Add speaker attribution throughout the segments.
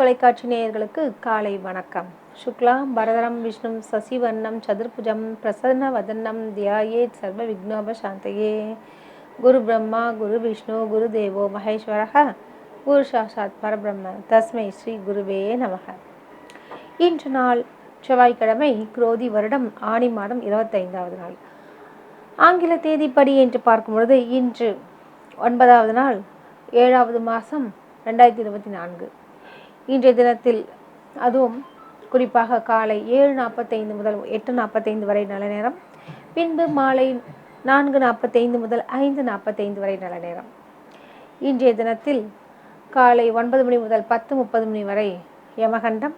Speaker 1: தொலைக்காட்சி நேயர்களுக்கு காலை வணக்கம். சுக்லாம் பரதரம் விஷ்ணு சசிவர்ணம் சதுர்புஜம் பிரசன்ன வதன்னம் தியாயே சர்வ விக்னோப சாந்தையே. குரு பிரம்மா குரு விஷ்ணு குரு தேவோ மகேஸ்வரக குரு சாஷாத் பரபிரம்ம தஸ்மை ஸ்ரீ குருவே நமக. இன்று நாள் செவ்வாய்க்கிழமை குரோதி வருடம் ஆணி மாதம் இருபத்தைந்தாவது நாள். ஆங்கில தேதிப்படி என்று பார்க்கும் பொழுது இன்று ஒன்பதாவது நாள் ஏழாவது மாதம் ரெண்டாயிரத்தி இருபத்தி நான்கு. இன்றைய தினத்தில் அதுவும் குறிப்பாக காலை ஏழு நாற்பத்தைந்து முதல் எட்டு நாற்பத்தைந்து வரை நல்ல நேரம். பின்பு மாலை நான்கு நாற்பத்தைந்து முதல் ஐந்து நாற்பத்தைந்து வரை நல்ல நேரம். இன்றைய தினத்தில் காலை ஒன்பது மணி முதல் பத்து முப்பது மணி வரை யமகண்டம்.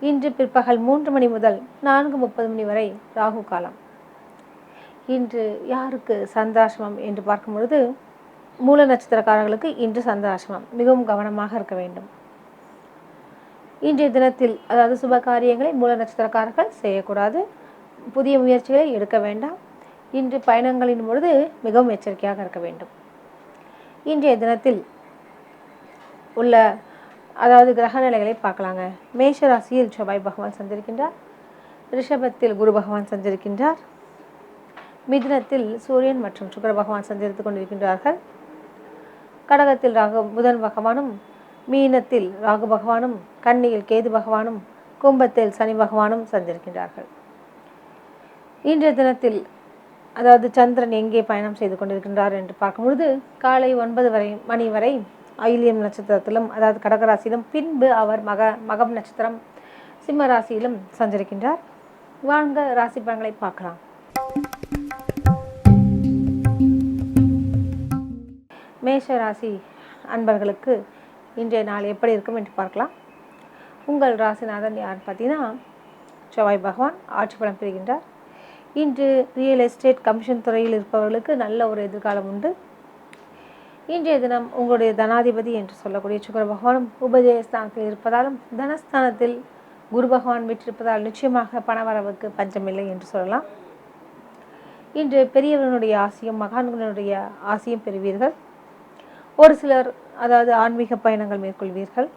Speaker 1: இன்று பிற்பகல் மூன்று மணி முதல் நான்கு முப்பது மணி வரை ராகு காலம். இன்று யாருக்கு சந்திராசிரமம் என்று பார்க்கும் பொழுது மூல நட்சத்திரக்காரர்களுக்கு இன்று சந்திராசிரமம் மிகவும் கவனமாக இருக்க வேண்டும். இன்றைய தினத்தில் அதாவது சுப காரியங்களை மூல நட்சத்திரக்காரர்கள் செய்யக்கூடாது. புதிய முயற்சிகளை எடுக்க வேண்டாம். இன்று பயணங்களின் பொழுது மிகவும் எச்சரிக்கையாக இருக்க வேண்டும். இன்றைய தினத்தில் உள்ள அதாவது கிரக நிலைகளை பார்க்கலாங்க. மேஷ ராசியில் செவ்வாய் பகவான் சந்திருக்கின்றார் ரிஷபத்தில் குரு பகவான் சந்திருக்கின்றார் மிதினத்தில் சூரியன் மற்றும் சுக்கர பகவான் சந்தித்து கொண்டிருக்கின்றார்கள். கடகத்தில் ராகு புதன் பகவானும் மீனத்தில் ராகு பகவானும் கன்னியில் கேது பகவானும் கும்பத்தில் சனி பகவானும் சந்திருக்கின்றார்கள். இன்றைய தினத்தில் அதாவது சந்திரன் எங்கே பயணம் செய்து கொண்டிருக்கின்றார் என்று பார்க்கும்பொழுது காலை ஒன்பது வரை மணி வரை ஐலியம் நட்சத்திரத்திலும் அதாவது கடகராசியிலும் பின்பு அவர் மக மகம் நட்சத்திரம் சிம்ம ராசியிலும் சஞ்சரிக்கின்றார் வாங்க ராசி பலன்களை பார்க்கலாம். மேஷ ராசி அன்பர்களுக்கு இன்றைய நாள் எப்படி இருக்கும் என்று பார்க்கலாம். உங்கள் ராசிநாதன் யார் பார்த்தீங்கன்னா செவ்வாய் பகவான் ஆட்சி பலம் பெறுகின்றார். இன்று ரியல் எஸ்டேட் கமிஷன் துறையில் இருப்பவர்களுக்கு நல்ல ஒரு எதிர்காலம் உண்டு. இன்றைய தினம் உங்களுடைய தனாதிபதி என்று சொல்லக்கூடிய சுக்கர பகவானும் உபஜயஸ்தானத்தில் இருப்பதாலும் தனஸ்தானத்தில் குரு பகவான் விற்றிருப்பதால் நிச்சயமாக பணவரவுக்கு பஞ்சமில்லை என்று சொல்லலாம். இன்று பெரியவர்களுடைய ஆசையும் மகான்களுடைய ஆசையும் பெறுவீர்கள். ஒரு சிலர் அதாவது ஆன்மீக பயணங்கள் மேற்கொள்வீர்கள்.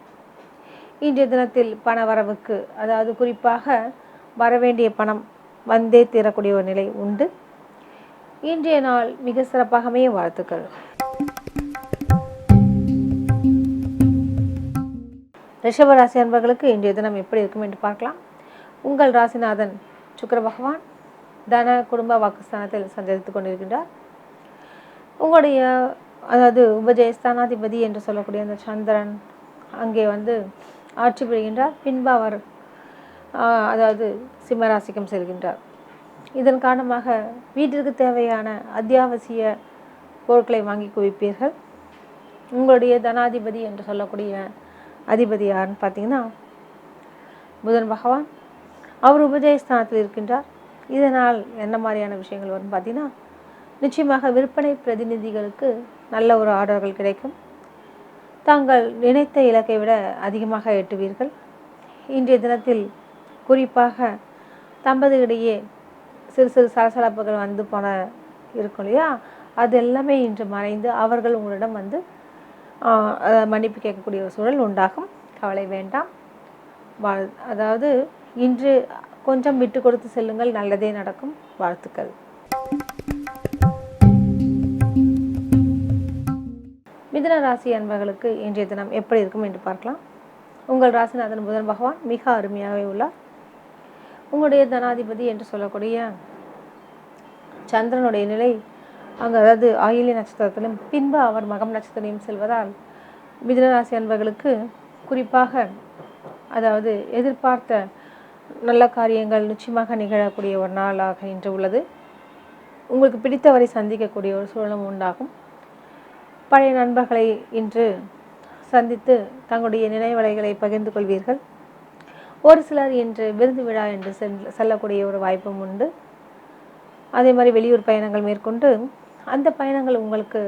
Speaker 1: இன்றைய தினத்தில் பண வரவுக்கு அதாவது குறிப்பாக வரவேண்டிய பணம் வந்தே தீரக்கூடிய ஒரு நிலை உண்டு. இன்றைய நாள் மிக சிறப்பாகவே வாழ்த்துக்கள். ரிஷபராசி அன்பர்களுக்கு இன்றைய தினம் எப்படி இருக்கும் என்று பார்க்கலாம். உங்கள் ராசிநாதன் சுக்கர பகவான் தன குடும்ப வாக்குஸ்தானத்தில் சஞ்சரித்துக் கொண்டிருக்கின்றார். உங்களுடைய அதாவது உபஜயஸ்தானாதிபதி என்று சொல்லக்கூடிய அந்த சந்திரன் அங்கே வந்து ஆட்சி புரிகின்றார். பின்பு அவர் அதாவது சிம்மராசிக்கம் செல்கின்றார். இதன் காரணமாக வீட்டிற்கு தேவையான அத்தியாவசிய பொருட்களை வாங்கி குவிப்பீர்கள். உங்களுடைய தனாதிபதி என்று சொல்லக்கூடிய அதிபதி யாருன்னு பார்த்தீங்கன்னா புதன் பகவான். அவர் உபஜயஸ்தானத்தில் இருக்கின்றார். இதனால் என்ன மாதிரியான விஷயங்கள் வரும்னு பார்த்தீங்கன்னா நிச்சயமாக விற்பனை பிரதிநிதிகளுக்கு நல்ல ஒரு ஆர்டர்கள் கிடைக்கும். தாங்கள் நினைத்த இலக்கை விட அதிகமாக எட்டுவீர்கள். இன்றைய தினத்தில் குறிப்பாக தம்பதியிடையே சிறு சிறு சலசலப்புகள் வந்து போன இருக்கும் இல்லையா? அது எல்லாமே இன்று மறைந்து அவர்கள் உங்களிடம் வந்து மன்னிப்பு கேட்கக்கூடிய ஒரு சூழல் உண்டாகும். கவலை வேண்டாம். வாழ் அதாவது இன்று கொஞ்சம் விட்டு கொடுத்து செல்லுங்கள். நல்லதே நடக்கும். வாழ்த்துக்கள். மிதுன ராசி அன்பர்களுக்கு இன்றைய தினம் எப்படி இருக்கும் என்று பார்க்கலாம். உங்கள் ராசிநாதன் புதன் பகவான் மிக அருமையாகவே உள்ளார். உங்களுடைய தனாதிபதி என்று சொல்லக்கூடிய சந்திரனுடைய நிலை அங்கு அதாவது ஆயிலிய நட்சத்திரத்திலும் பின்பு அவர் மகம் நட்சத்திரம் செல்வதால் மிதுனராசி அன்பர்களுக்கு குறிப்பாக அதாவது எதிர்பார்த்த நல்ல காரியங்கள் நிச்சயமாக நிகழக்கூடிய ஒரு நாளாக இன்று உள்ளது. உங்களுக்கு பிடித்தவரை சந்திக்கக்கூடிய ஒரு சூழலும் உண்டாகும். பழைய நண்பர்களை இன்று சந்தித்து தங்களுடைய நினைவலைகளை பகிர்ந்து கொள்வீர்கள். ஒரு சிலர் இன்று விருந்து விழா என்று செல்லக்கூடிய ஒரு வாய்ப்பும் உண்டு. அதே மாதிரி வெளியூர் பயணங்கள் மேற்கொண்டு அந்த பயணங்கள் உங்களுக்கு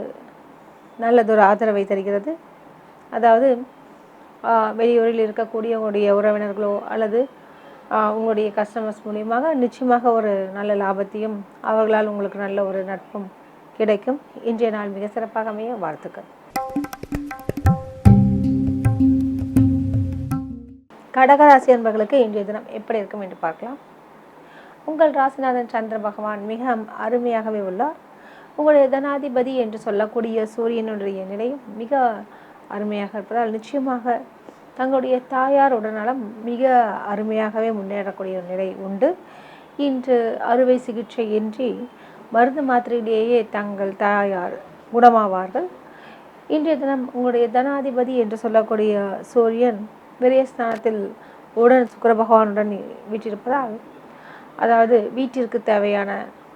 Speaker 1: நல்லதொரு ஆதரவை தருகிறது. அதாவது வெளியூரில் இருக்கக்கூடிய உங்களுடைய உறவினர்களோ அல்லது உங்களுடைய கஸ்டமர்ஸ் மூலியமாக நிச்சயமாக ஒரு நல்ல லாபத்தையும் அவர்களால் உங்களுக்கு நல்ல ஒரு நட்பும் கிடைக்கும். இன்றைய நாள் மிக சிறப்பாக அமைய வாழ்த்துக்கள். கடகராசி அன்பர்களுக்கு இன்றைய தினம் எப்படி இருக்கும் என்று பார்க்கலாம். உங்கள் ராசிநாதன் சந்திர பகவான் மிக அருமையாகவே உள்ளார். உங்களுடைய தனாதிபதி என்று சொல்லக்கூடிய சூரியனுடைய நிலையும் மிக அருமையாக இருப்பதால் நிச்சயமாக தங்களுடைய தாயார் உடல்நலம் மிக அருமையாகவே முன்னேறக்கூடிய நிலை உண்டு. இன்று அறுவை சிகிச்சை இன்றி மருந்து மாத்திரையிலேயே தங்கள் தாயார் குணமாவார்கள். இன்றைய தினம் உங்களுடைய தனாதிபதி என்று சொல்லக்கூடிய சூரியன் விரயஸ்தானத்தில் உடன் சுக்கர பகவானுடன் வீட்டிருப்பதால் அதாவது வீட்டிற்கு தேவையான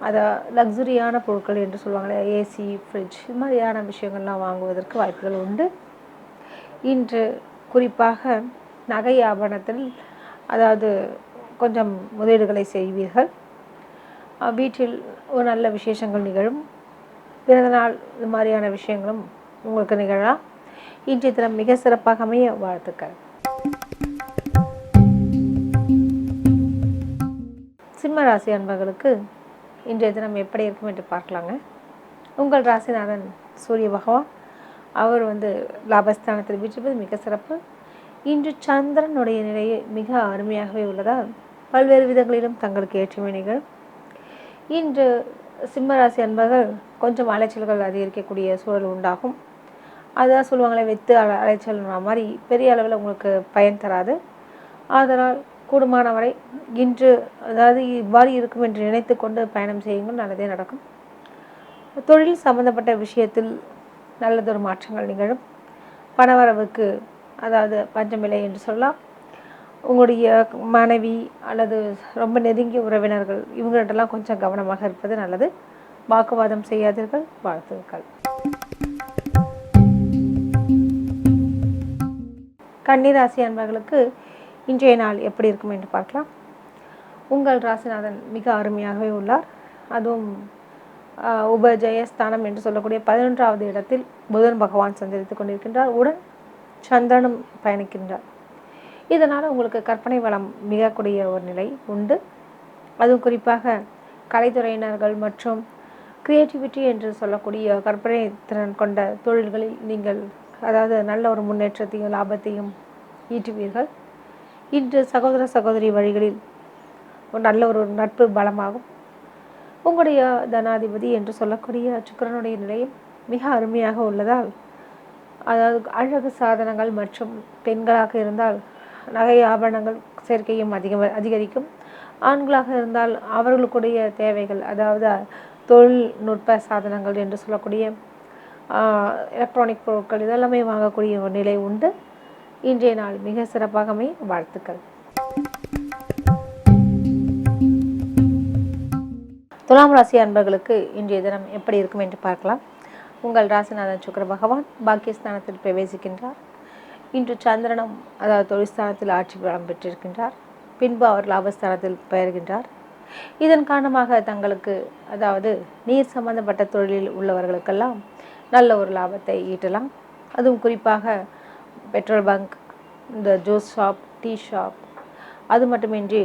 Speaker 1: அதை லக்ஸுரியான பொருட்கள் என்று சொல்லுவாங்களே ஏசி ஃப்ரிட்ஜ் இது மாதிரியான விஷயங்கள்லாம் வாங்குவதற்கு வாய்ப்புகள் உண்டு. இன்று குறிப்பாக நகை ஆபரணத்தில் அதாவது கொஞ்சம் முதலீடுகளை செய்வீர்கள். வீட்டில் ஒரு நல்ல விசேஷங்கள் நிகழும். பிறந்தநாள் இது மாதிரியான விஷயங்களும் உங்களுக்கு நிகழலாம். இன்றைய தினம் மிக சிறப்பாக அமைய வாழ்த்துக்கள். சிம்ம ராசி அன்பர்களுக்கு இன்றைய தினம் எப்படி இருக்கும் என்று பார்க்கலாங்க. உங்கள் ராசிநாதன் சூரிய பகவான் அவர் வந்து லாபஸ்தானத்தில் வீற்றிருப்பது மிக சிறப்பு. இன்று சந்திரனுடைய நிலையை மிக அருமையாகவே உள்ளதால் பல்வேறு விதங்களிலும் தங்களுக்கு ஏற்றுமை நிகழும். இன்று சிம்மராசி அன்பர்கள் கொஞ்சம் அலைச்சல்கள் அதிகரிக்கக்கூடிய சூழல் உண்டாகும். அதான் சொல்லுவாங்களே வெத்து அலை அலைச்சல்ன்ற மாதிரி பெரிய அளவில் உங்களுக்கு பயன் தராது. ஆதலால் கூடுமானவரை இன்று அதாவது இவ்வாறு இருக்கும் என்று நினைத்து கொண்டு பயணம் செய்யுங்கள் நல்லதே நடக்கும். தொழில் சம்பந்தப்பட்ட விஷயத்தில் நல்லதொரு மாற்றங்கள் நிகழும். பணவரவுக்கு அதாவது பஞ்சமில்லை என்று சொல்லலாம். உங்களுடைய மனைவி அல்லது ரொம்ப நெருங்கிய உறவினர்கள் இவங்கள்ட்டெல்லாம் கொஞ்சம் கவனமாக இருப்பது நல்லது. வாக்குவாதம் செய்யாதீர்கள் வாழ்த்துக்கள். கன்னிராசி அன்பர்களுக்கு இன்றைய நாள் எப்படி இருக்கும் என்று பார்க்கலாம். உங்கள் ராசிநாதன் மிக அருமையாகவே உள்ளார். அதுவும் உபஜயஸ்தானம் என்று சொல்லக்கூடிய பதினொன்றாவது இடத்தில் புதன் பகவான் சஞ்சரித்துக் கொண்டிருக்கின்றார். உடன் சந்திரனும் பயணிக்கின்றார். இதனால் உங்களுக்கு கற்பனை வளம் மிகக்கூடிய ஒரு நிலை உண்டு. அதுவும் குறிப்பாக கலைத்துறையினர்கள் மற்றும் கிரியேட்டிவிட்டி என்று சொல்லக்கூடிய கற்பனை திறன் கொண்ட தொழில்களில் நீங்கள் அதாவது நல்ல ஒரு முன்னேற்றத்தையும் லாபத்தையும் ஈட்டுவீர்கள். இன்று சகோதர சகோதரி வழிகளில் ஒரு நல்ல ஒரு நட்பு பலமாகும். உங்களுடைய தனாதிபதி என்று சொல்லக்கூடிய சுக்கிரனுடைய நிலையும் மிக அருமையாக உள்ளதால் அதாவது அழகு சாதனங்கள் மற்றும் பெண்களாக இருந்தால் நகை ஆபரணங்கள் சேர்க்கையும் அதிகம் அதிகரிக்கும். ஆண்களாக இருந்தால் அவர்களுக்குடைய தேவைகள் அதாவது தொழில்நுட்ப சாதனங்கள் என்று சொல்லக்கூடிய எலக்ட்ரானிக் பொருட்கள் இதெல்லாமே வாங்கக்கூடிய ஒரு நிலை உண்டு. இன்றைய நாள் மிக சிறப்பாகவே வாழ்த்துக்கள். துலாம் ராசி அன்பர்களுக்கு இன்றைய தினம் எப்படி இருக்கும் என்று பார்க்கலாம். உங்கள் ராசிநாதன் சுக்கர பகவான் பாக்கியஸ்தானத்தில் பிரவேசிக்கின்றார். இன்று சந்திரனும் அதாவது தொழிற்ஸ்தானத்தில் ஆட்சி பலம் பெற்றிருக்கின்றார். பின்பு அவர் லாபஸ்தானத்தில் பெயர்கின்றார். இதன் காரணமாக தங்களுக்கு அதாவது நீர் சம்பந்தப்பட்ட தொழிலில் உள்ளவர்களுக்கெல்லாம் நல்ல ஒரு லாபத்தை ஈட்டலாம். அதுவும் குறிப்பாக பெட்ரோல் பங்க் இந்த ஜூஸ் ஷாப் டீ ஷாப் அது மட்டுமின்றி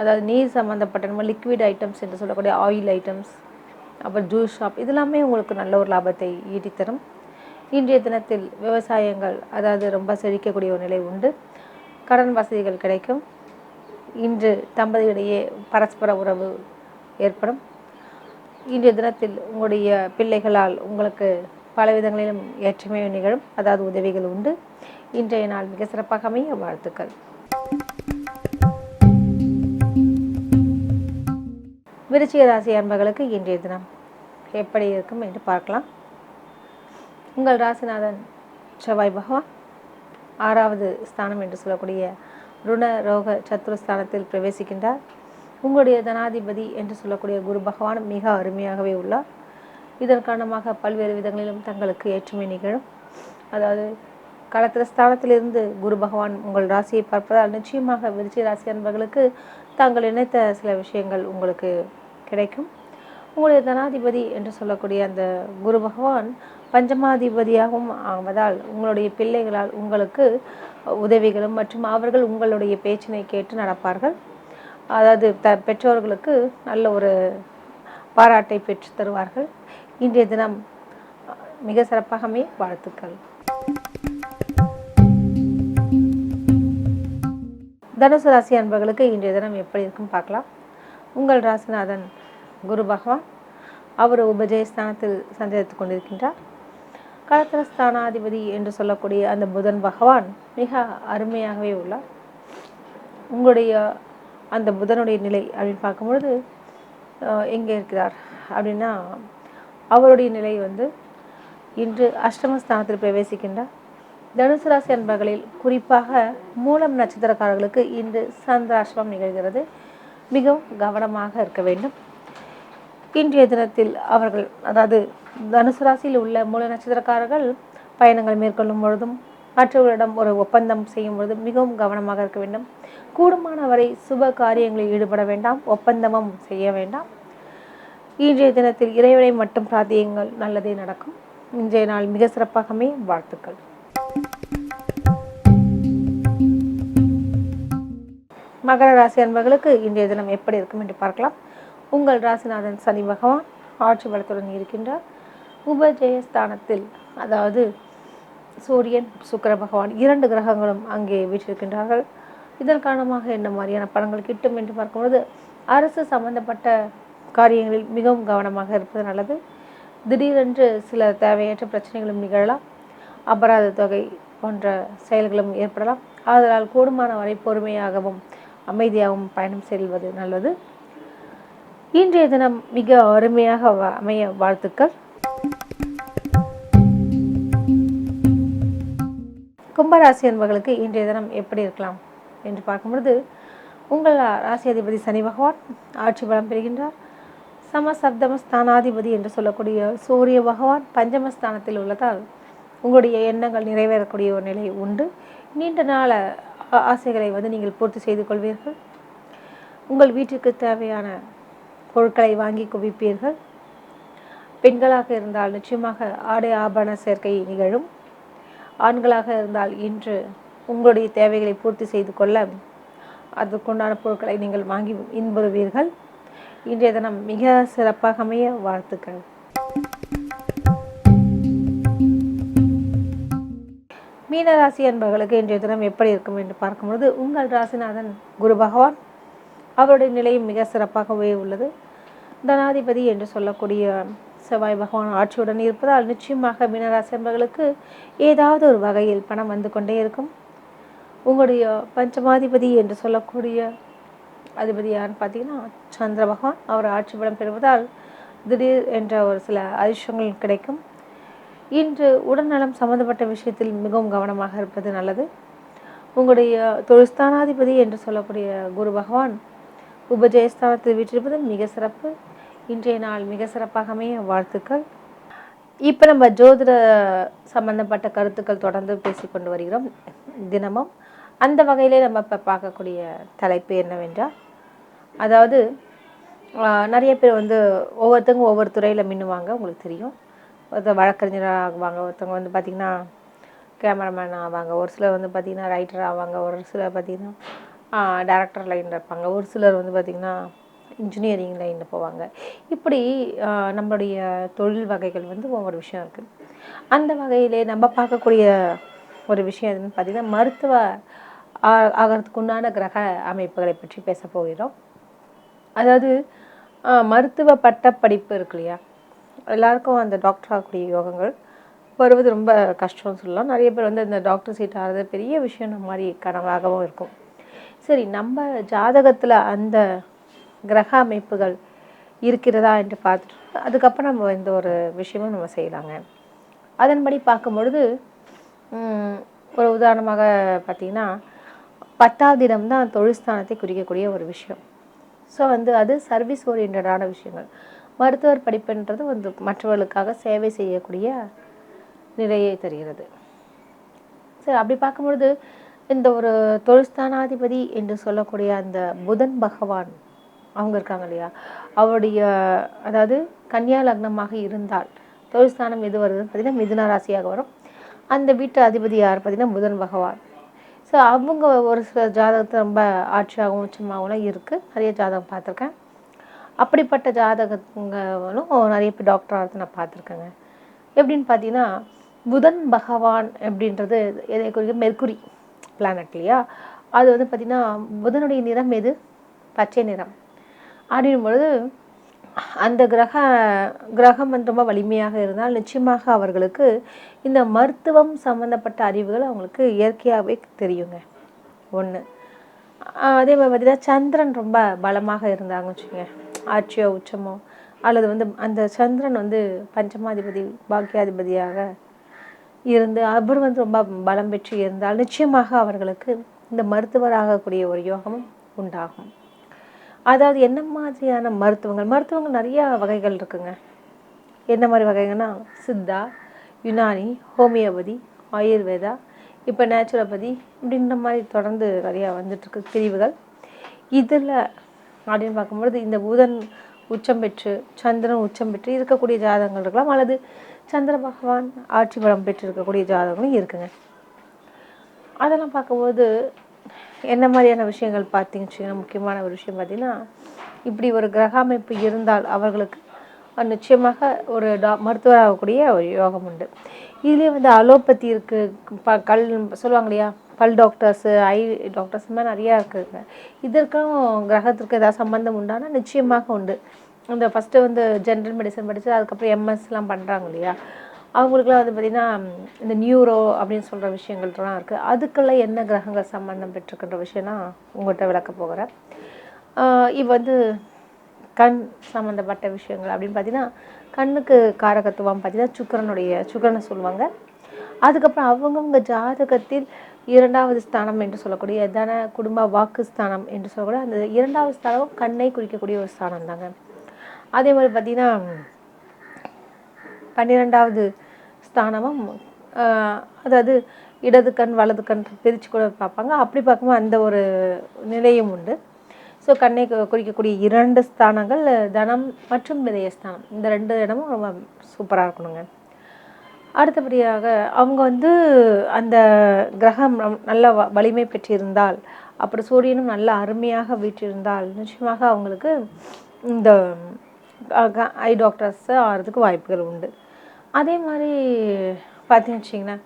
Speaker 1: அதாவது நீர் சம்மந்தப்பட்ட நம்ம லிக்விட் ஐட்டம்ஸ் என்று சொல்லக்கூடிய ஆயில் ஐட்டம்ஸ் அப்புறம் ஜூஸ் ஷாப் இதெல்லாமே உங்களுக்கு நல்ல ஒரு லாபத்தை ஈட்டித்தரும். இன்றைய தினத்தில் விவசாயங்கள் அதாவது ரொம்ப செழிக்கக்கூடிய ஒரு நிலை உண்டு. கடன் வசதிகள் கிடைக்கும். இன்று தம்பதியிடையே பரஸ்பர உறவு ஏற்படும். இன்றைய தினத்தில் உங்களுடைய பிள்ளைகளால் உங்களுக்கு பல விதங்களிலும் ஏற்றுமை நிகழும் அதாவது உதவிகள் உண்டு. இன்றைய நாள் மிக சிறப்பாக அமைய வாழ்த்துக்கள். விருச்சிக ராசி அன்பர்களுக்கு இன்றைய தினம் எப்படி இருக்கும் என்று பார்க்கலாம். உங்கள் ராசிநாதன் செவ்வாய் பகவான் ஆறாவது ஸ்தானம் என்று சொல்லக்கூடிய ருண ரோக சத்துருஸ்தானத்தில் பிரவேசிக்கின்றார். உங்களுடைய தனாதிபதி என்று சொல்லக்கூடிய குரு பகவான் மிக அருமையாகவே உள்ளார். இதன் காரணமாக பல்வேறு விதங்களிலும் தங்களுக்கு ஏற்றுமை நிகழும். அதாவது களத்திர ஸ்தானத்திலிருந்து குரு பகவான் உங்கள் ராசியை பார்ப்பதால் நிச்சயமாக விருச்சி ராசி அன்பர்களுக்கு தாங்கள் நினைத்த சில விஷயங்கள் உங்களுக்கு கிடைக்கும். உங்களுடைய தனாதிபதி என்று சொல்லக்கூடிய அந்த குரு பகவான் பஞ்சமாதிபதியாகவும் ஆவதால் உங்களுடைய பிள்ளைகளால் உங்களுக்கு உதவிகளும் மற்றும் அவர்கள் உங்களுடைய பேச்சினை கேட்டு நடப்பார்கள். அதாவது த பெற்றோர்களுக்கு நல்ல ஒரு பாராட்டை பெற்று தருவார்கள். இன்றைய தினம் மிக சிறப்பாகவே வாழ்த்துக்கள். தனுசு ராசி அன்பர்களுக்கு இன்றைய தினம் எப்படி இருக்கும் பார்க்கலாம். உங்கள் ராசிநாதன் குரு பகவான் அவர் உபஜயஸ்தானத்தில் சஞ்சரித்து கொண்டிருக்கின்றார். களத்திரஸ்தானாதிபதி என்று சொல்லக்கூடிய அந்த புதன் பகவான் மிக அருமையாகவே உள்ளார். உங்களுடைய அந்த புதனுடைய நிலை அப்படின்னு பார்க்கும்பொழுது எங்கே இருக்கிறார் அப்படின்னா அவருடைய நிலை வந்து இன்று அஷ்டமஸ்தானத்தில் பிரவேசிக்கின்றார். தனுசு ராசி அன்பர்களில் குறிப்பாக மூலம் நட்சத்திரக்காரர்களுக்கு இன்று சந்திராஷ்டிரம் நிகழ்கிறது. மிகவும் கவனமாக இருக்க வேண்டும். இன்றைய தினத்தில் அவர்கள் அதாவது தனுசு ராசியில் உள்ள மூல நட்சத்திரக்காரர்கள் பயணங்கள் மேற்கொள்ளும் பொழுதும் மற்றவர்களிடம் ஒரு ஒப்பந்தம் செய்யும் பொழுது மிகவும் கவனமாக இருக்க வேண்டும். கூடுமான வரை சுப காரியங்களில் ஈடுபட வேண்டாம் ஒப்பந்தமும் செய்ய வேண்டாம். இன்றைய தினத்தில் இறைவனை மட்டும் பிரார்த்தியுங்கள் நல்லதே நடக்கும். இன்றைய நாள் மிக சிறப்பாகவே வாழ்த்துக்கள். மகர ராசி அன்பர்களுக்கு இன்றைய தினம் எப்படி இருக்கும் என்று பார்க்கலாம். உங்கள் ராசிநாதன் சனி பகவான் ஆட்சி பலத்துடன் இருக்கின்றார். உபஜெயஸ்தானத்தில் அதாவது சூரியன் சுக்கர பகவான் இரண்டு கிரகங்களும் அங்கே வீற்றிருக்கின்றார்கள். இதன் காரணமாக என்ன மாதிரியான பலன்கள் கிட்டும் என்று பார்க்கும்பொழுது அரசு சம்பந்தப்பட்ட காரியங்களில் மிகவும் கவனமாக இருப்பது நல்லது. திடீரென்று சில தேவையற்ற பிரச்சனைகளும் நிகழலாம். அபராத தொகை போன்ற செயல்களும் ஏற்படலாம். ஆதலால் கூடுமான வரை பொறுமையாகவும் அமைதியாகவும் பயணம் செல்வது நல்லது. இன்றைய தினம் மிக அருமையாக அமைய வாழ்த்துக்கள். கும்பராசி என்பவர்களுக்கு இன்றைய தினம் எப்படி இருக்கலாம் என்று பார்க்கும்பொழுது உங்கள் ராசி அதிபதி சனி பகவான் ஆட்சி பலம் பெறுகின்றார். சமசப்தம ஸ்தானாதிபதி என்று சொல்லக்கூடிய சூரிய பகவான் பஞ்சமஸ்தானத்தில் உள்ளதால் உங்களுடைய எண்ணங்கள் நிறைவேறக்கூடிய ஒரு நிலை உண்டு. நீண்ட நாள ஆசைகளை வந்து நீங்கள் பூர்த்தி செய்து கொள்வீர்கள். உங்கள் வீட்டிற்கு தேவையான பொருட்களை வாங்கி குவிப்பீர்கள். பெண்களாக இருந்தால் நிச்சயமாக ஆடை ஆபரண சேர்க்கை நிகழும். ஆண்களாக இருந்தால் இன்று உங்களுடைய தேவைகளை பூர்த்தி செய்து கொள்ள அதற்குண்டான பொருட்களை நீங்கள் வாங்கி இன்புறுவீர்கள். இன்றைய தினம் மிக சிறப்பாக அமைய வாழ்த்துக்கள். மீனராசி என்பவர்களுக்கு இன்றைய தினம் எப்படி இருக்கும் என்று பார்க்கும்பொழுது உங்கள் ராசிநாதன் குரு பகவான் அவருடைய நிலையும் மிக சிறப்பாகவே உள்ளது. தனாதிபதி என்று சொல்லக்கூடிய செவ்வாய் பகவான் ஆட்சியுடன் இருப்பதால் நிச்சயமாக மீனராசி என்பவர்களுக்கு ஏதாவது ஒரு வகையில் பணம் வந்து கொண்டே இருக்கும். உங்களுடைய பஞ்சமாதிபதி என்று சொல்லக்கூடிய அதிபதி யாருன்னு பார்த்தீங்கன்னா சந்திர பகவான். அவர் ஆட்சி பலம் பெறுவதால் திடீர் என்ற ஒரு சில அதிர்ஷ்டங்கள் கிடைக்கும். இன்று உடல்நலம் சம்பந்தப்பட்ட விஷயத்தில் மிகவும் கவனமாக இருப்பது நல்லது. உங்களுடைய தொழில்ஸ்தானாதிபதி என்று சொல்லக்கூடிய குரு பகவான் உபஜயஸ்தானத்தில் வீற்றிருப்பது மிக சிறப்பு. இன்றைய நாள் மிக சிறப்பாகவே வாழ்த்துக்கள். இப்போ நம்ம ஜோதிட சம்பந்தப்பட்ட கருத்துக்கள் தொடர்ந்து பேசிக்கொண்டு வருகிறோம். தினமும் அந்த வகையிலே நம்ம இப்போ பார்க்கக்கூடிய தலைப்பு என்னவென்றால் அதாவது நிறைய பேர் வந்து ஒவ்வொருத்தவங்க ஒவ்வொரு துறையில் மின்னுவாங்க உங்களுக்கு தெரியும். ஒருத்தர் வழக்கறிஞராக ஆகுவாங்க ஒருத்தவங்க வந்து பார்த்திங்கன்னா கேமராமேன் ஆவாங்க ஒரு சிலர் வந்து பார்த்திங்கன்னா ரைட்டர் ஆவாங்க ஒரு சிலர் பார்த்திங்கன்னா டேரக்டர் லைனில் இருப்பாங்க. ஒரு சிலர் வந்து பார்த்திங்கன்னா இன்ஜினியரிங் லைனில் போவாங்க. இப்படி நம்மளுடைய தொழில் வகைகள் வந்து ஒவ்வொரு விஷயம் இருக்குது அந்த வகையிலே நம்ம பார்க்கக்கூடிய ஒரு விஷயம் எதுன்னு பார்த்திங்கன்னா மருத்துவ ஆகிறதுக்கு உண்டான கிரக அமைப்புகளை பற்றி பேச போகிறோம். அதாவது மருத்துவ பட்ட படிப்பு இருக்கு இல்லையா? எல்லாருக்கும் அந்த டாக்டர் ஆகக்கூடிய யோகங்கள் வருவது ரொம்ப கஷ்டம்னு சொல்லலாம். நிறைய பேர் வந்து இந்த டாக்டர் சீட் ஆகிறது பெரிய விஷயம் மாதிரி கனவாகவும் இருக்கும். சரி நம்ம ஜாதகத்தில் அந்த கிரக அமைப்புகள் இருக்கிறதா என்று பார்த்துட்டு அதுக்கப்புறம் நம்ம இந்த ஒரு விஷயமும் நம்ம செய்யலாங்க. அதன்படி பார்க்கும் பொழுது ஒரு உதாரணமாக பார்த்திங்கன்னா பத்தாவது இடம் தான் தொழில்ஸ்தானத்தை குறிக்கக்கூடிய ஒரு விஷயம். ஸோ வந்து அது சர்வீஸ் ஓரியன்டான விஷயங்கள். மருத்துவர் படிப்புன்றது வந்து மற்றவர்களுக்காக சேவை செய்யக்கூடிய நிலையை தருகிறது. சரி அப்படி பார்க்கும்பொழுது இந்த ஒரு தொழில்ஸ்தானாதிபதி என்று சொல்லக்கூடிய அந்த புதன் பகவான் அவங்க இருக்காங்க இல்லையா? அவருடைய அதாவது கன்னியா லக்னமாக இருந்தால் தொழில்ஸ்தானம் எது வருதுன்னு பார்த்தீங்கன்னா மிதுன ராசியாக வரும். அந்த வீட்டு அதிபதி யார் பார்த்தீங்கன்னா? புதன் பகவான். ஸோ அவங்க ஒரு சில ஜாதகத்தை ரொம்ப ஆட்சியாகவும் உச்சமாகவும் இருக்குது நிறைய ஜாதகம் பார்த்துருக்கேன். அப்படிப்பட்ட ஜாதகங்களும் நிறைய பேர் டாக்டர் ஆகிறது நான் பார்த்துருக்கேங்க. எப்படின்னு பார்த்தீங்கன்னா புதன் பகவான் அப்படின்றது எதை குறிக்க மெர்குரி. பிளானட் இல்லையா? அது வந்து பார்த்திங்கன்னா புதனுடைய நிறம் எது? பச்சை நிறம். அப்படின் பொழுது அந்த கிரக கிரகம் வந்து ரொம்ப வலிமையாக இருந்தால் நிச்சயமாக அவர்களுக்கு இந்த மருத்துவம் சம்மந்தப்பட்ட அறிவுகள் அவங்களுக்கு இயற்கையாகவே தெரியுங்க. ஒன்று அதே மாதிரி பார்த்திங்கன்னா சந்திரன் ரொம்ப பலமாக இருந்தாங்க வச்சுங்க ஆட்சியோ உச்சமோ அல்லது வந்து அந்த சந்திரன் வந்து பஞ்சமாதிபதி பாக்கியாதிபதியாக இருந்து அவர் வந்து ரொம்ப பலம் பெற்று இருந்தால் நிச்சயமாக அவர்களுக்கு இந்த மருத்துவராகக்கூடிய ஒரு யோகமும் உண்டாகும். அதாவது என்ன மாதிரியான மருத்துவங்கள்? மருத்துவங்கள் நிறையா வகைகள் இருக்குங்க. என்ன மாதிரி வகைகள்னா சித்தா யுனானி ஹோமியோபதி ஆயுர்வேதா இப்போ நேச்சுரோபதி இப்படின்ற மாதிரி தொடர்ந்து நிறையா வந்துட்டுருக்கு பிரிவுகள். இதில் அப்படின்னு பார்க்கும்பொழுது இந்த புதன் உச்சம் பெற்று சந்திரன் உச்சம் பெற்று இருக்கக்கூடிய ஜாதகங்கள் இருக்கலாம் அல்லது சந்திர பகவான் ஆட்சி பலம் பெற்றிருக்கக்கூடிய ஜாதகங்களும் இருக்குங்க. அதெல்லாம் பார்க்கும்போது என்ன மாதிரியான விஷயங்கள் பார்த்தீங்கன்னு முக்கியமான ஒரு விஷயம் பார்த்தீங்கன்னா இப்படி ஒரு கிரக அமைப்பு இருந்தால் அவர்களுக்கு நிச்சயமாக ஒரு டா மருத்துவராகக்கூடிய ஒரு யோகம் உண்டு. இதுலேயே வந்து அலோபதி இருக்குது ப கல் சொல்லுவாங்க இல்லையா? பல் டாக்டர்ஸு ஐ டாக்டர்ஸ் மாதிரி நிறையா இருக்குதுங்க இதற்கும் கிரகத்திற்கு ஏதாவது சம்மந்தம் உண்டானா நிச்சயமாக உண்டு. இந்த ஃபஸ்ட்டு வந்து ஜென்ரல் மெடிசன் படித்து அதுக்கப்புறம் எம்எஸ்லாம் பண்ணுறாங்க இல்லையா? அவங்களுக்குலாம் வந்து பார்த்திங்கன்னா இந்த நியூரோ அப்படின்னு சொல்கிற விஷயங்கள்லாம் இருக்குது அதுக்கெல்லாம் என்ன கிரகங்கள் சம்மந்தம் பெற்றுக்கின்ற விஷயம்னா உங்கள்கிட்ட விளக்க போகிறேன். இப்போ வந்து கண் சம்மந்தப்பட்ட விஷயங்கள் அப்படின்னு பார்த்தீங்கன்னா கண்ணுக்கு காரகத்துவம் பார்த்தீங்கன்னா சுக்கரனுடைய சுக்கரனை சொல்லுவாங்க. அதுக்கப்புறம் அவங்கவுங்க ஜாதகத்தில் இரண்டாவது ஸ்தானம் என்று சொல்லக்கூடிய தன குடும்ப வாக்கு ஸ்தானம் என்று சொல்லக்கூடிய அந்த இரண்டாவது ஸ்தானம் கண்ணை குறிக்கக்கூடிய ஒரு ஸ்தானம் தாங்க அதே மாதிரி பார்த்திங்கன்னா பன்னிரெண்டாவது ஸ்தானமும் அதாவது இடது கண் வலது கண் பிரித்து கூட பார்ப்பாங்க. அப்படி பார்க்கும்போது அந்த ஒரு நிலையும் உண்டு. ஸோ கண்ணை குறிக்கக்கூடிய இரண்டு ஸ்தானங்கள் தனம் மற்றும் விதயஸ்தானம் இந்த ரெண்டு இடமும் ரொம்ப சூப்பராக இருக்கணுங்க. அடுத்தபடியாக அவங்க வந்து அந்த கிரகம் நல்ல வலிமை பெற்றிருந்தால் அப்புறம் சூரியனும் நல்ல அருமையாக வீற்றிருந்தால் நிச்சயமாக அவங்களுக்கு இந்த ஐ டாக்டர்ஸ் ஆகிறதுக்கு வாய்ப்புகள் உண்டு. அதே மாதிரி பார்த்தீங்கன்னு வச்சிங்கன்னா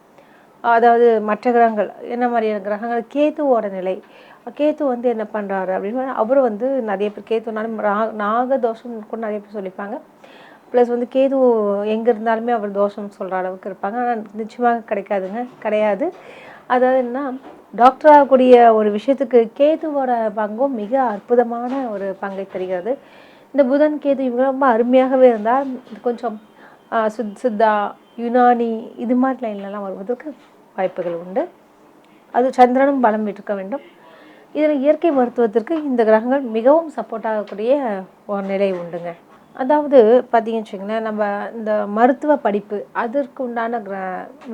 Speaker 1: அதாவது மற்ற கிரகங்கள் என்ன மாதிரியான கிரகங்கள்? கேத்துவோட நிலை. கேத்து வந்து என்ன பண்ணுறாரு அப்படின்னு அவரும் வந்து நிறைய பேர் கேத்துனாலும் நாக தோஷம் கூட நிறைய பேர் சொல்லிப்பாங்க. ப்ளஸ் வந்து கேது எங்கே இருந்தாலுமே அவர் தோஷம் சொல்கிற அளவுக்கு இருப்பாங்க. ஆனால் நிச்சயமாக கிடைக்காதுங்க கிடையாது. அதாவது என்ன டாக்டர் ஆகக்கூடிய ஒரு விஷயத்துக்கு கேதுவோட பங்கும் மிக அற்புதமான ஒரு பங்கை தருகிறது. இந்த புதன் கேது இவங்க ரொம்ப அருமையாகவே இருந்தால் கொஞ்சம் சுத் சித்தா யுனானி இது மாதிரி லைன்லலாம் வருவதற்கு வாய்ப்புகள் உண்டு. அது சந்திரனும் பலம் விட்டுக்க வேண்டும். இதில் இயற்கை மருத்துவத்திற்கு இந்த கிரகங்கள் மிகவும் சப்போர்ட் ஆகக்கூடிய ஒரு நிலை உண்டுங்க. அதாவது பார்த்தீங்கன்னு வச்சிங்களேன் நம்ம இந்த மருத்துவ படிப்பு அதற்கு உண்டான கிர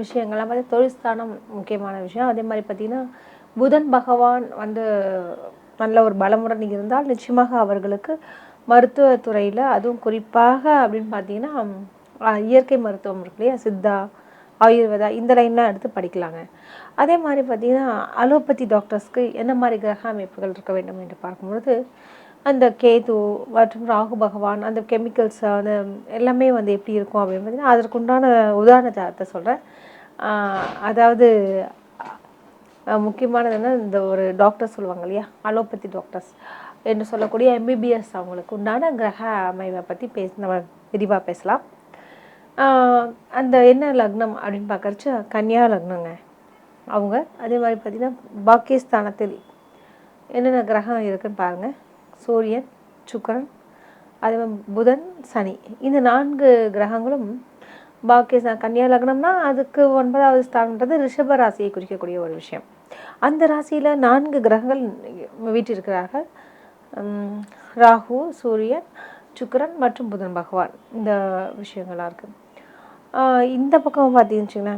Speaker 1: விஷயங்கள்லாம் பார்த்து தொழில்ஸ்தானம் முக்கியமான விஷயம். அதே மாதிரி பார்த்திங்கன்னா புதன் பகவான் வந்து நல்ல ஒரு பலமுடன் இருந்தால் நிச்சயமாக அவர்களுக்கு மருத்துவத்துறையில் அதுவும் குறிப்பாக அப்படின்னு பார்த்தீங்கன்னா இயற்கை மருத்துவம் இருக்கு இல்லையா? சித்தா ஆயுர்வேதா இந்த லைன்லாம் எடுத்து படிக்கலாங்க. அதே மாதிரி பார்த்திங்கன்னா அலோபதி டாக்டர்ஸ்க்கு என்ன மாதிரி கிரக அமைப்புகள் இருக்க வேண்டும் என்று பார்க்கும்பொழுது அந்த கேது மற்றும் ராகு பகவான் அந்த கெமிக்கல்ஸ் அந்த எல்லாமே வந்து எப்படி இருக்கும் அப்படின்னு பார்த்தீங்கன்னா அதற்குண்டான உதாரணத்தை சொல்கிறேன் அதாவது முக்கியமானது என்ன இந்த ஒரு டாக்டர் சொல்லுவாங்க இல்லையா? அலோபதி டாக்டர்ஸ் என்று சொல்லக்கூடிய எம்பிபிஎஸ் அவங்களுக்கு உண்டான கிரக அமைவை பற்றி பேச நம்ம விரிவாக பேசலாம். அந்த என்ன லக்னம் அப்படின்னு பார்க்குறச்சு கன்னியா லக்னங்க. அவங்க அதே மாதிரி பார்த்திங்கன்னா பாக்கியஸ்தானத்தில் என்னென்ன கிரகம் இருக்குதுன்னு பாருங்கள் சூரியன் சுக்கரன் அதே மாதிரி புதன் சனி. இந்த நான்கு கிரகங்களும் பாக்கியஸ்தான் கன்னியா லக்னம்னா அதுக்கு ஒன்பதாவது ஸ்தானன்றது ரிஷப ராசியை குறிக்கக்கூடிய ஒரு விஷயம். அந்த ராசியில் நான்கு கிரகங்கள் வீட்டிருக்கிறார்கள். ராகு சூரியன் சுக்கரன் மற்றும் புதன் பகவான். இந்த விஷயங்களாக இருக்குது இந்த பக்கம் பார்த்தீங்கன்னு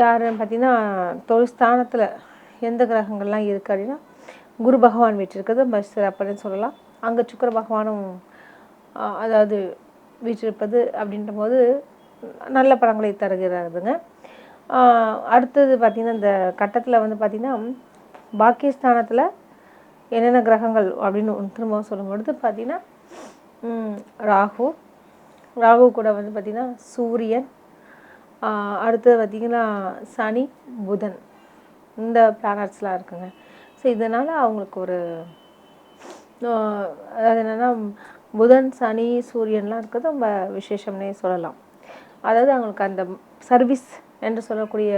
Speaker 1: யாருன்னு பார்த்தீங்கன்னா தொழில் ஸ்தானத்தில் எந்த கிரகங்கள்லாம் இருக்குது அப்படின்னா குரு பகவான் வீற்றிருக்கிறது பஸ் அப்படின்னு சொல்லலாம். அங்கே சுக்கர பகவானும் அதாவது வீற்றிருப்பது அப்படின்ற போது நல்ல படங்களை தருகிறாருங்க அடுத்தது பார்த்திங்கன்னா இந்த கட்டத்தில் வந்து பார்த்திங்கன்னா பாக்கியஸ்தானத்தில் என்னென்ன கிரகங்கள் அப்படின்னு திரும்பவும் சொல்லும்பொழுது பார்த்திங்கன்னா ராகு. ராகு கூட வந்து பார்த்திங்கன்னா சூரியன். அடுத்தது பார்த்திங்கன்னா சனி புதன். இந்த பிளானட்ஸ்லாம் இருக்குங்க. ஸோ இதனால் அவங்களுக்கு ஒரு அது என்னென்னா புதன் சனி சூரியன்லாம் இருக்கிறது ரொம்ப விசேஷம்னே சொல்லலாம். அதாவது அவங்களுக்கு அந்த சர்வீஸ் என்று சொல்லக்கூடிய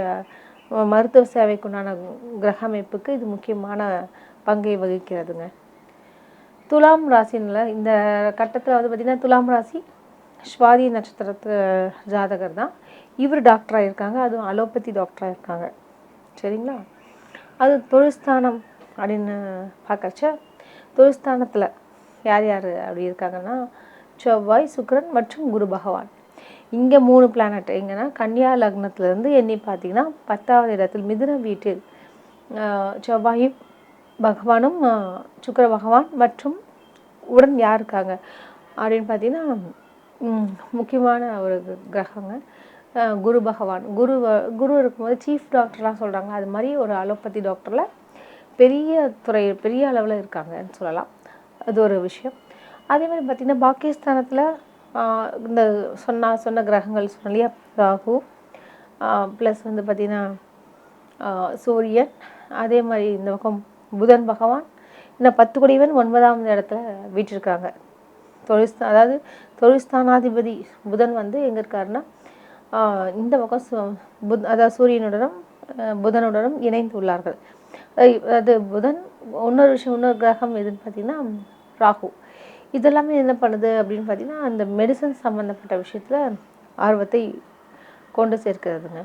Speaker 1: மருத்துவ சேவைக்குண்டான கிரக அமைப்புக்கு இது முக்கியமான பங்கை வகிக்கிறதுங்க. துலாம் ராசினில் இந்த கட்டத்தில் வந்து பார்த்திங்கன்னா துலாம் ராசி ஸ்வாதி நட்சத்திரத்து ஜாதகர் தான். இவர் டாக்டராக இருக்காங்க அதுவும் அலோபதி டாக்டராக இருக்காங்க சரிங்களா? அது தொழில்ஸ்தானம் அப்படின்னு பார்க்கறச்ச தொழில்ஸ்தானத்தில் யார் யார் அப்படி இருக்காங்கன்னா செவ்வாய் சுக்கரன் மற்றும் குரு பகவான். இங்கே மூணு பிளானட் எங்கன்னா கன்னியா லக்னத்திலேருந்து எண்ணி பார்த்தீங்கன்னா பத்தாவது இடத்தில் மிதுன வீட்டில் செவ்வாயும் பகவானும் சுக்கர பகவான் மற்றும் உடன் யார் இருக்காங்க? அப்படின்னு பார்த்தீங்கன்னா முக்கியமான ஒரு கிரகங்க. குரு பகவான். குரு குரு இருக்கும்போது சீஃப் டாக்டர்லாம் சொல்கிறாங்க அது மாதிரி ஒரு அலோபதி டாக்டரில் பெரிய துறை பெரிய அளவில் இருக்காங்கன்னு சொல்லலாம். அது ஒரு விஷயம். அதே மாதிரி பார்த்திங்கன்னா பாகிஸ்தானத்தில் இந்த சொன்ன சொன்ன கிரகங்கள் சொன்ன இல்லையா? ராகு ப்ளஸ் வந்து பார்த்திங்கன்னா சூரியன். அதே மாதிரி இந்த பக்கம் புதன் பகவான் இந்த பத்து குடிவன் ஒன்பதாம் இடத்துல வீற்றிருக்காங்க. தொழில்ஸ்தா அதாவது தொழில்ஸ்தானாதிபதி புதன் வந்து எங்கே இருக்காருன்னா இந்த பக்கம் சு- புத் அதாவது சூரியனுடனும் புதனுடனும் இணைந்து உள்ளார்கள். அது புதன் இன்னொரு விஷயம் இன்னொரு கிரகம் எதுன்னு பார்த்தீங்கன்னா ராகு. இதெல்லாமே என்ன பண்ணுது அப்படின்னு பார்த்தீங்கன்னா அந்த மெடிசன் சம்மந்தப்பட்ட விஷயத்தில் ஆர்வத்தை கொண்டு சேர்க்கிறதுங்க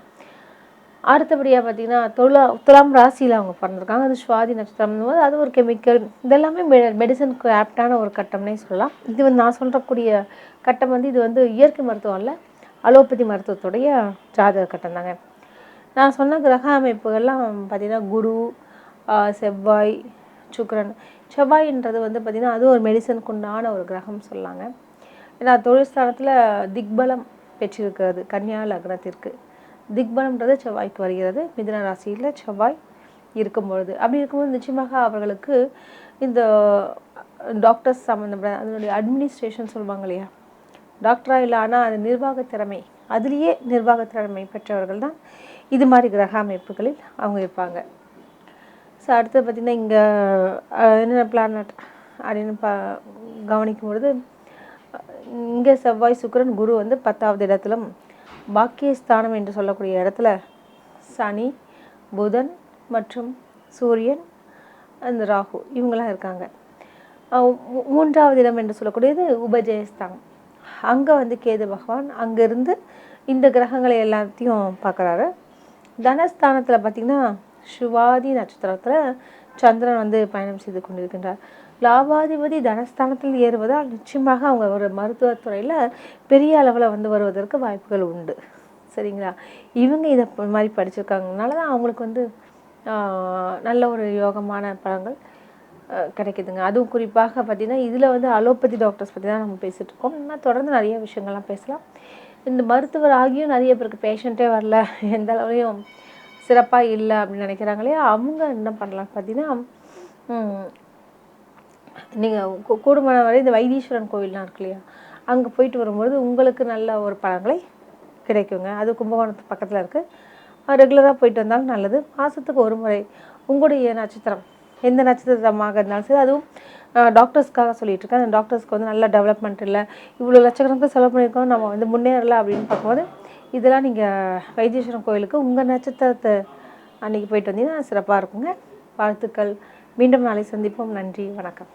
Speaker 1: அடுத்தபடியாக பார்த்தீங்கன்னா துலா துலாம் ராசியில் அவங்க பிறந்திருக்காங்க. அது சுவாதி நட்சத்திரம் போது அது ஒரு கெமிக்கல் இதெல்லாமே மெ மெடிசனுக்கு ஆப்டான ஒரு கட்டம்னே சொல்லலாம். இது வந்து நான் சொல்கிறக்கூடிய கட்டம் வந்து இது வந்து இயற்கை மருத்துவம் இல்லை அலோபதி மருத்துவத்துடைய ஜாதக கட்டம் தாங்க. நான் சொன்ன கிரக அமைப்புகள்லாம் பார்த்திங்கன்னா குரு செவ்வாய் சுக்கரன். செவ்வாயின்றது வந்து பார்த்திங்கன்னா அது ஒரு மெடிசனுக்கு உண்டான ஒரு கிரகம் சொல்லாங்க. ஏன்னா தொழில் ஸ்தானத்தில் திக்பலம் பெற்றிருக்கிறது கன்னியா லக்னத்திற்கு. திக்பலம்ன்றது செவ்வாய்க்கு வருகிறது. மிதுன ராசியில் செவ்வாய் இருக்கும் பொழுது அப்படி இருக்கும்போது நிச்சயமாக அவர்களுக்கு இந்த டாக்டர்ஸ் சம்மந்தப்பட்ட அதனுடைய அட்மினிஸ்ட்ரேஷன் சொல்லுவாங்க இல்லையா? டாக்டராக இல்லை ஆனால் அது நிர்வாகத் திறமை. அதுலேயே நிர்வாக திறமை பெற்றவர்கள் தான் இது மாதிரி கிரக அமைப்புகளில் அவங்க இருப்பாங்க. ஸோ அடுத்து பார்த்திங்கன்னா இங்கே என்னென்ன பிளானட் அப்படின்னு பா கவனிக்கும் பொழுது இங்கே செவ்வாய் சுக்கரன் குரு வந்து பத்தாவது இடத்திலும் பாக்கியஸ்தானம் என்று சொல்லக்கூடிய இடத்துல சனி புதன் மற்றும் சூரியன் அந்த ராகு இவங்களாம் இருக்காங்க. மூன்றாவது இடம் என்று சொல்லக்கூடியது உபஜயஸ்தானம். அங்கே வந்து கேது பகவான் அங்கேருந்து இந்த கிரகங்களை எல்லாத்தையும் பார்க்குறாரு. தனஸ்தானத்தில் பார்த்திங்கன்னா சிவாதி நட்சத்திரத்தில் சந்திரன் வந்து பயணம் செய்து கொண்டிருக்கின்றார். லாபாதிபதி தனஸ்தானத்தில் ஏறுவதால் நிச்சயமாக அவங்க ஒரு மருத்துவத்துறையில் பெரிய அளவில் வந்து வருவதற்கு வாய்ப்புகள் உண்டு. சரிங்களா? இவங்க இதை மாதிரி படிச்சிருக்காங்கனால தான் அவங்களுக்கு வந்து நல்ல ஒரு யோகமான பழங்கள் கிடைக்குதுங்க. அதுவும் குறிப்பாக பார்த்திங்கன்னா இதில் வந்து அலோபதி டாக்டர்ஸ் பற்றி தான் நம்ம பேசிகிட்டு இருக்கோம். இன்னும் தொடர்ந்து நிறைய விஷயங்கள்லாம் பேசலாம். இந்த மருத்துவர் ஆகியும் நிறைய பேருக்கு பேஷண்ட்டே வரல. எந்த அளவுலையும் சிறப்பாக இல்லை அப்படின்னு நினைக்கிறாங்களே அவங்க என்ன பண்ணலாம்? பார்த்தீங்கன்னா நீங்கள் கூடுமான வரை இந்த வைத்தீஸ்வரன் கோவில்லாம் இருக்கு இல்லையா? அங்கே போயிட்டு வரும்போது உங்களுக்கு நல்ல ஒரு பலன்களை கிடைக்குங்க. அது கும்பகோணத்து பக்கத்தில் இருக்குது ரெகுலராக போயிட்டு வந்தாலும் நல்லது. மாதத்துக்கு ஒரு முறை உங்களுடைய நட்சத்திரம் எந்த நட்சத்திரமாக இருந்தாலும் சரி அதுவும் டாக்டர்ஸ்க்காக சொல்லிட்டு இருக்கேன். அந்த டாக்டர்ஸ்க்கு வந்து நல்ல டெவலப்மெண்ட் இல்லை. இவ்வளோ லட்சக்கணக்கில் செலவு பண்ணியிருக்கோம். நம்ம வந்து முன்னேறலாம் அப்படின்னு பார்க்கும்போது இதெல்லாம் நீங்கள் வைத்தீஸ்வரன் கோயிலுக்கு உங்கள் நட்சத்திரத்தை அன்னைக்கு போயிட்டு வந்தீங்கன்னா சிறப்பாக இருக்குங்க. வாழ்த்துக்கள். மீண்டும் நாளை சந்திப்போம். நன்றி. வணக்கம்.